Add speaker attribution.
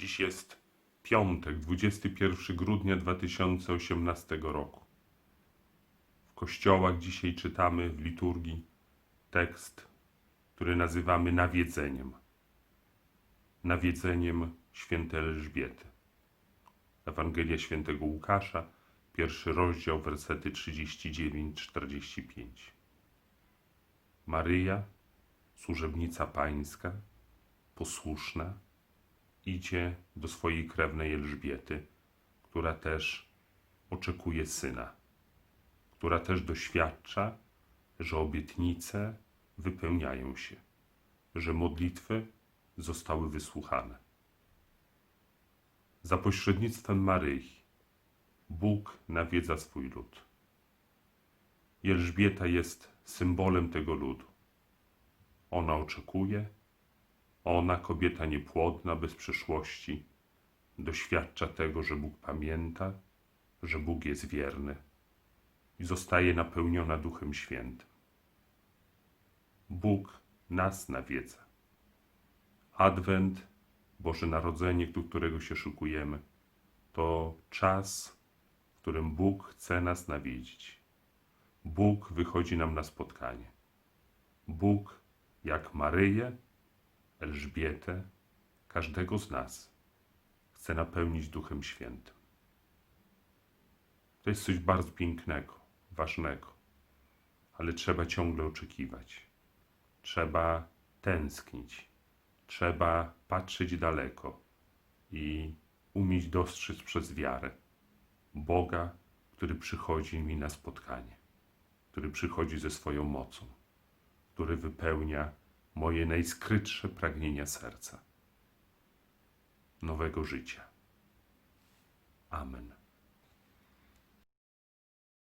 Speaker 1: Dziś jest piątek, 21 grudnia 2018 roku. W kościołach dzisiaj czytamy w liturgii tekst, który nazywamy nawiedzeniem. Nawiedzeniem świętej Elżbiety. Ewangelia świętego Łukasza, pierwszy rozdział, wersety 39-45. Maryja, służebnica pańska, posłuszna, idzie do swojej krewnej Elżbiety, która też oczekuje syna, która też doświadcza, że obietnice wypełniają się, że modlitwy zostały wysłuchane. Za pośrednictwem Maryi Bóg nawiedza swój lud. Elżbieta jest symbolem tego ludu. Ona oczekuje, ona, kobieta niepłodna, bez przyszłości, doświadcza tego, że Bóg pamięta, że Bóg jest wierny i zostaje napełniona Duchem Świętym. Bóg nas nawiedza. Adwent, Boże Narodzenie, do którego się szykujemy, to czas, w którym Bóg chce nas nawiedzić. Bóg wychodzi nam na spotkanie. Bóg, jak Maryję, Elżbietę, każdego z nas chce napełnić Duchem Świętym. To jest coś bardzo pięknego, ważnego, ale trzeba ciągle oczekiwać. Trzeba tęsknić, trzeba patrzeć daleko i umieć dostrzec przez wiarę Boga, który przychodzi mi na spotkanie, który przychodzi ze swoją mocą, który wypełnia moje najskrytsze pragnienia serca nowego życia. Amen.